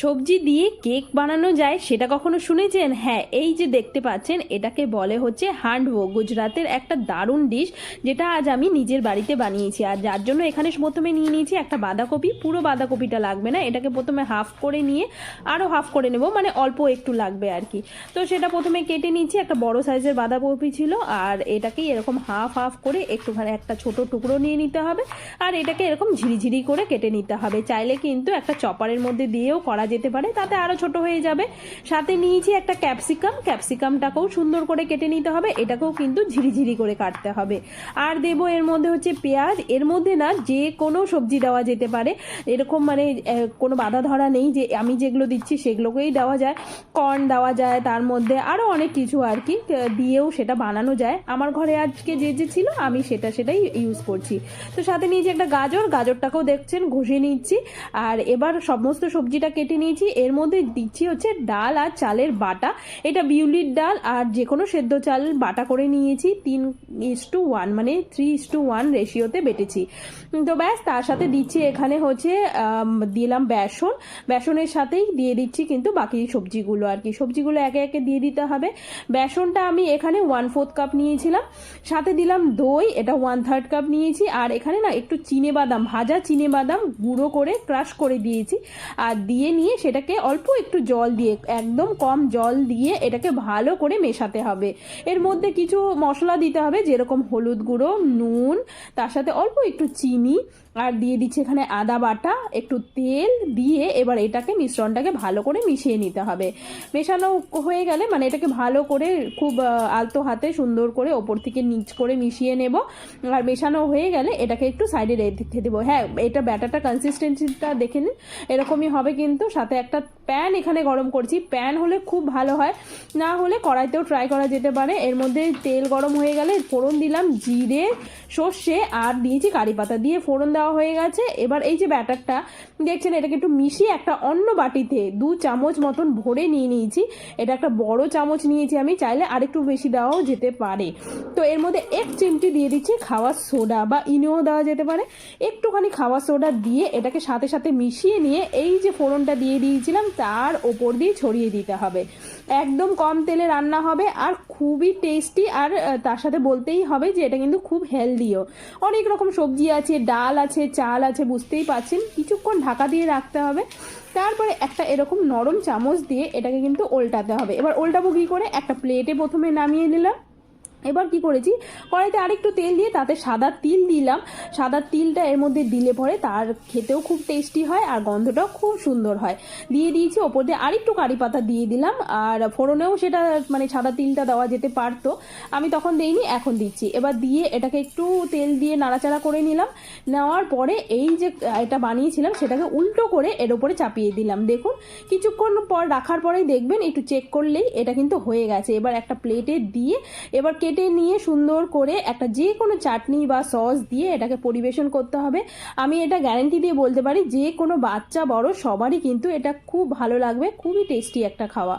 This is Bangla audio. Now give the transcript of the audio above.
সবজি দিয়ে কেক বানানো যায়, সেটা কখনো শুনেছেন? হ্যাঁ এই যে দেখতে পাচ্ছেন, এটাকে বলে হচ্ছে হান্ডভো গুজরাতের একটা দারুণ ডিশ যেটা আজ আমি নিজের বাড়িতে বানিয়েছি। আর যার জন্য এখানে প্রথমে নিয়ে নিয়েছি একটা বাঁধাকপি। পুরো বাঁধাকপিটা লাগবে না, এটাকে প্রথমে হাফ করে নিয়ে আরও হাফ করে নেব মানে অল্প একটু লাগবে আর কি। তো সেটা প্রথমে কেটে নিয়েছি, একটা বড় সাইজের বাঁধাকপি ছিল, আর এটাকেই এরকম হাফ হাফ করে একটুখানি একটা ছোট টুকরো নিয়ে নিতে হবে। আর এটাকে এরকম ঝিরিঝিরি করে কেটে নিতে হবে। চাইলে কিন্তু একটা চপারের মধ্যে দিয়েও করা যেতে পারে, তাতে আরও ছোট হয়ে যাবে। সাথে নিয়েছি একটা ক্যাপসিকাম। ক্যাপসিকামটাকেও সুন্দর করে কেটে নিতে হবে। এটাকেও কিন্তু ঝিরিঝিরি করে কাটতে হবে। আর দেব এর মধ্যে হচ্ছে পেঁয়াজ। এর মধ্যে না যে কোনো সবজি দেওয়া যেতে পারে। এরকম মানে কোনো বাধা ধরা নেই যে আমি যেগুলো দিচ্ছি সেগুলোকেই দেওয়া যায়। কর্ন দেওয়া যায় তার মধ্যে। আরও অনেক কিছু আর কি দিয়েও সেটা বানানো যায়। আমার ঘরে আজকে যে যে ছিল, আমি সেটা সেটাই ইউজ করছি। তো সাথে নিয়েছি একটা গাজর। গাজরটাকেও দেখছেন, ঘষে নিচ্ছি। আর এবার সমস্ত সবজিটা কেটে নিয়েছি। এর মধ্যে দিচ্ছি হচ্ছে ডাল আর চালের বাটা। এটা বিউলির ডাল আর যে কোনো সেদ্ধ চাল বাটা করে নিয়েছি। তিন ইস টু ওয়ান মানে থ্রি ইস টু ওয়ান রেশিওতে বেটেছি। তো ব্যাস, তার সাথে দিচ্ছি এখানে হচ্ছে দিলাম বেসন। বেসনের সাথেই দিয়ে দিচ্ছি কিন্তু বাকি সবজিগুলো আর কি। সবজিগুলো একে একে দিয়ে দিতে হবে। বেসনটা আমি এখানে ওয়ান ফোর্থ কাপ নিয়েছিলাম। সাথে দিলাম দই, এটা ওয়ান থার্ড কাপ নিয়েছি। আর এখানে না একটু চিনে বাদাম, ভাজা চিনে বাদাম গুঁড়ো করে ক্রাশ করে দিয়েছি। আর দিয়ে নিয়ে সেটাকে অল্প একটু জল দিয়ে, একদম কম জল দিয়ে এটাকে ভালো করে মেশাতে হবে। এর মধ্যে কিছু মশলা দিতে হবে, যেরকম হলুদ গুঁড়ো, নুন, তার সাথে অল্প একটু চিনি, আর দিয়ে দিচ্ছে এখানে আদা বাটা, একটু তেল দিয়ে এবার এটাকে মিশ্রণটাকে ভালো করে মিশিয়ে নিতে হবে। মেশানো হয়ে গেলে মানে এটাকে ভালো করে খুব আলতো হাতে সুন্দর করে ওপর থেকে নিচ করে মিশিয়ে নেব। আর মেশানো হয়ে গেলে এটাকে একটু সাইডে রেখে দেবো। হ্যাঁ এটা ব্যাটারটা কনসিস্টেন্সিটা দেখে নিন। এরকমই হবে কিন্তু সাথে একটা প্যান এখানে গরম করছি। প্যান হলে খুব ভালো হয়। না হলে কড়াইতেও ট্রাই করা যেতে পারে। এর মধ্যে তেল গরম হয়ে গেলে ফোড়ন দিলাম, জিরে, সর্ষে আর দিয়েছি কারি পাতা দিয়ে ফোড়ন দেওয়া হয়ে গেছে। এবার এই যে ব্যাটারটা দেখছেন এটাকে একটু মিশিয়ে একটা অন্য বাটিতে দু চামচ মতন ভরে নিয়ে নিয়েছি। এটা একটা বড় চামচ নিয়েছি আমি, চাইলে আরেকটু বেশি দেওয়াও যেতে পারে। তো এর মধ্যে এক চিমটি দিয়ে দিচ্ছি খাওয়ার সোডা বা ইনোও দেওয়া যেতে পারে। একটুখানি খাওয়ার সোডা দিয়ে এটাকে সাথে সাথে মিশিয়ে নিয়ে এই যে ফোড়নটা দিয়ে দিয়েছিলাম, তার ওপর দিয়ে ছড়িয়ে দিতে হবে। একদম কম তেলে রান্না হবে আর খুবই টেস্টি আর তার সাথে বলতেই হবে যে এটা কিন্তু খুব হেলদিও অনেক রকম সবজি আছে, ডাল আছে, চাল আছে, বুঝতেই পারছেন? কিছুক্ষণ ঢাকা দিয়ে রাখতে হবে। তারপরে একটা এরকম নরম চামচ দিয়ে এটাকে কিন্তু ওল্টাতে হবে। এবার ওল্টাবো কী করে? একটা প্লেটে প্রথমে নামিয়ে নিলাম। এবার কি করেছি? কড়াইতে আরেকটু তেল দিয়ে তাতে সাদা তিল দিলাম। সাদা তিলটা এর মধ্যে দিলে পরে তার খেতেও খুব টেস্টি হয় আর গন্ধটাও খুব সুন্দর হয়। দিয়ে দিয়েছি ওপর দিয়ে আরেকটু কারি পাতা দিয়ে দিলাম আর ফোড়নেও সেটা মানে সাদা তিলটা দেওয়া যেতে পারতো। আমি তখন দেইনি, এখন দিচ্ছি। এবার দিয়ে এটাকে একটু তেল দিয়ে নাড়াচাড়া করে নিলাম। নেওয়ার পরে এই যে এটা বানিয়েছিলাম সেটাকে উল্টো করে এর ওপরে চাপিয়ে দিলাম। দেখুন, কিছুক্ষণ পর রাখার পরেই দেখবেন, একটু চেক করলেই এটা কিন্তু হয়ে গেছে। এবার একটা প্লেটে দিয়ে এবার কেটে নিয়ে সুন্দর করে একটা যে কোনো চাটনি বা সস দিয়ে এটাকে পরিবেশন করতে হবে। আমি এটা গ্যারেন্টি দিয়ে বলতে পারি যে কোনো বাচ্চা বড় সবারই কিন্তু এটা খুব ভালো লাগবে, খুবই টেস্টি একটা খাওয়া।